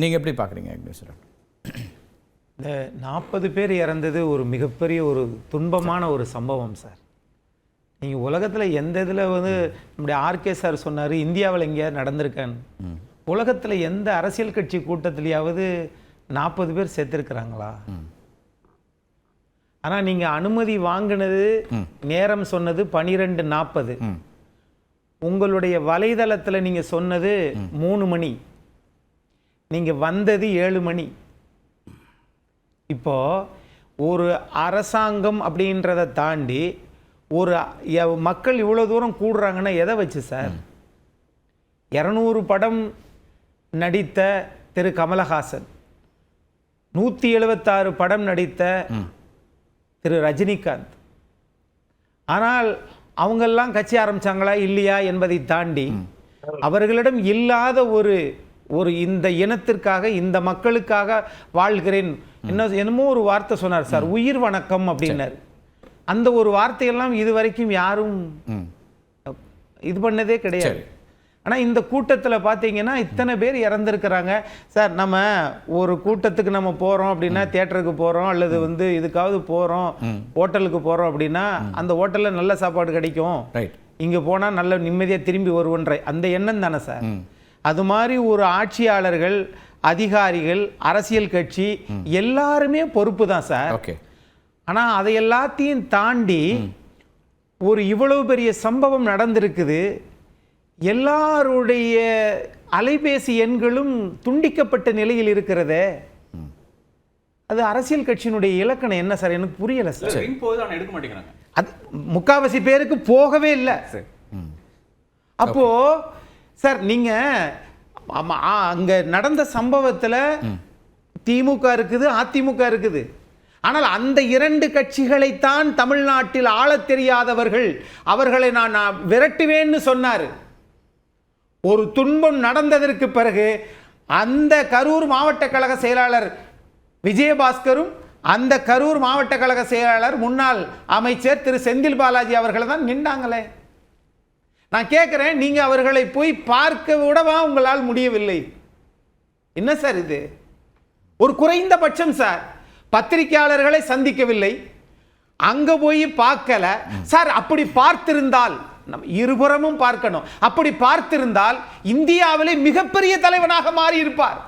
நீங்கள் எப்படி பார்க்குறீங்க விக்னேஸ்வரன் இந்த நாற்பது பேர் இறந்தது ஒரு மிகப்பெரிய ஒரு துன்பமான ஒரு சம்பவம் சார். நீங்கள் உலகத்தில் எந்த இதில் வந்து நம்முடைய ஆர்கே சார் சொன்னார் இந்தியாவில் எங்கேயாவது நடந்திருக்கான்னு உலகத்தில் எந்த அரசியல் கட்சி கூட்டத்திலேயாவது நாற்பது பேர் செத்துருக்குறாங்களா ஆனால் நீங்கள் அனுமதி வாங்கினது நேரம் சொன்னது பனிரெண்டு நாற்பது. உங்களுடைய வலைதளத்தில் நீங்கள் சொன்னது மூணு மணி. நீங்கள் வந்தது ஏழு மணி. இப்போ ஒரு அரசாங்கம் அப்படின்றத தாண்டி ஒரு மக்கள் இவ்வளோ தூரம் கூடுறாங்கன்னா எதை வச்சு சார்? இரநூறு படம் நடித்த திரு. கமலஹாசன் நூற்றி எழுபத்தாறு படம் நடித்த திரு. ரஜினிகாந்த். ஆனால் அவங்கெல்லாம் கட்சி ஆரம்பிச்சாங்களா இல்லையா என்பதை தாண்டி அவர்களிடம் இல்லாத ஒரு ஒரு இந்த இனத்திற்காக இந்த மக்களுக்காக வாழ்கிறேன். என்ன என்னமோ ஒரு வார்த்தை சொன்னார் சார் உயிர் வணக்கம் அப்படின்னாரு. அந்த ஒரு வார்த்தையெல்லாம் இது வரைக்கும் யாரும் இது பண்ணதே கிடையாது. ஆனா இந்த கூட்டத்துல பாத்தீங்கன்னா இத்தனை பேர் இறந்துருக்கிறாங்க. சார் நம்ம ஒரு கூட்டத்துக்கு நம்ம போறோம் அப்படின்னா தியேட்டருக்கு போறோம் அல்லது வந்து இதுக்காவது போறோம் ஹோட்டலுக்கு போறோம் அப்படின்னா அந்த ஹோட்டல்ல நல்ல சாப்பாடு கிடைக்கும். ரைட். இங்க போனா நல்ல நிம்மதியா திரும்பி வருவன்ற அந்த எண்ணம் தானே சார்? அது மாதிரி ஒரு ஆட்சியாளர்கள் அதிகாரிகள் அரசியல் கட்சி எல்லாருமே பொறுப்பு தான் சார். ஓகே. ஆனா அதை எல்லாத்தையும் தாண்டி ஒரு இவ்வளவு பெரிய சம்பவம் நடந்திருக்குது. எல்லாருடைய அலைபேசி எண்களும் துண்டிக்கப்பட்ட நிலையில் இருக்கிறதே அது அரசியல் கட்சியினுடைய இலக்கணம் என்ன சார்? எனக்கு புரியல சார். ஆனால் எடுக்க மாட்டேங்கிறாங்க. அது முக்காவாசி பேருக்கு போகவே இல்லை. அப்போ சார் நீங்க ஆமா, ஆ, அங்க நடந்த சம்பவத்துல திமுக இருக்குது அதிமுக இருக்குது. ஆனால் அந்த இரண்டு கட்சிகளைத்தான் தமிழ்நாட்டில் ஆளத் தெரியாதவர்கள் அவர்களை நான் நான் விரட்டுவேன்னு சொன்னார். ஒரு துன்பம் நடந்ததற்கு பிறகு அந்த கரூர் மாவட்ட கழக செயலாளர் விஜயபாஸ்கரும் அந்த கரூர் மாவட்ட கழக செயலாளர் முன்னாள் அமைச்சர் திரு செந்தில் பாலாஜி அவர்களை தான் நின்றாங்களே நான் கேட்குறேன் நீங்கள் அவர்களை போய் பார்க்க விடவா உங்களால் முடியவில்லை? என்ன சார் இது? ஒரு குறைந்தபட்சம் சார். பத்திரிகையாளர்களை சந்திக்கவில்லை. அங்க போய் பார்க்கல. சார் அப்படி பார்த்திருந்தால் நம்ம இருபுறமும் பார்க்கணும். அப்படி பார்த்திருந்தால் இந்தியாவிலே மிகப்பெரிய தலைவனாக மாறியிருப்பார்.